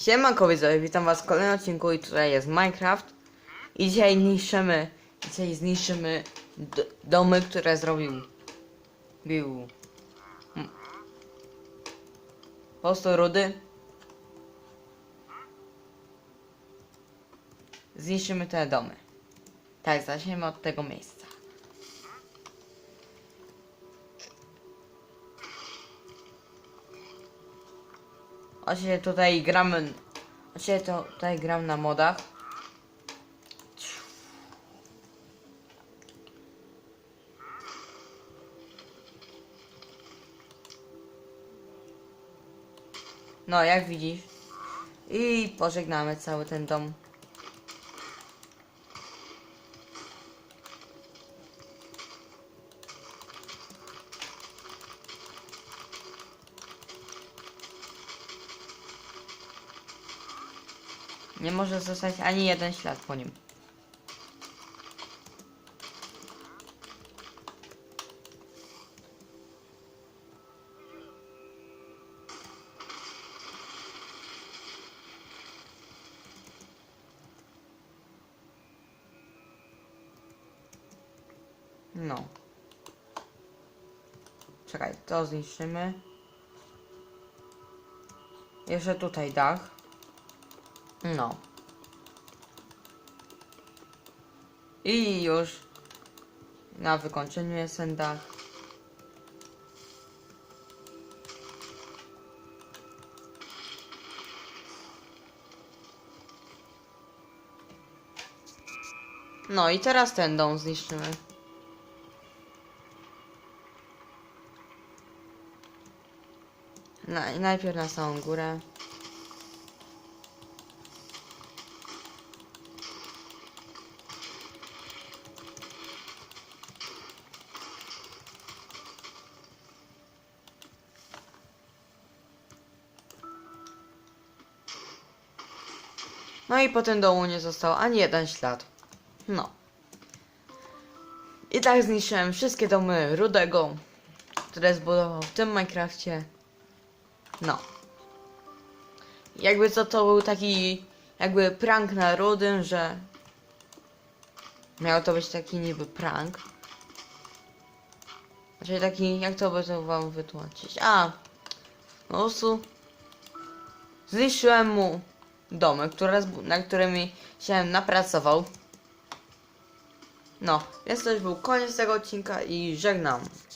Siemanko widzowie, witam was w kolejnym odcinku i tutaj jest Minecraft. I dzisiaj niszczymy, dzisiaj zniszczymy domy, które zrobił Bił m- Po prostu rudy. Zniszczymy te domy. Tak, zaczniemy od tego miejsca Oczywiście tutaj gramy. Oczywiście tutaj gram na modach. No, jak widzisz. I pożegnamy cały ten dom. Nie może zostać ani jeden ślad po nim. No. Czekaj, to zniszczymy. Jeszcze tutaj dach. No. I już na wykończeniu jest. No i teraz ten dom zniszczymy. Na, najpierw na samą górę. No i po tym domu nie został ani jeden ślad. No. I tak zniszczyłem wszystkie domy Rudego, które zbudował w tym Minecrafcie. No. Jakby co to był taki jakby prank na Rudym, że miał to być taki niby prank. Znaczy taki, jak to by to wam wytłumaczyć? A, po prostu zniszczyłem mu domy, które, na którymi się napracował. No, więc to już był koniec tego odcinka i żegnam.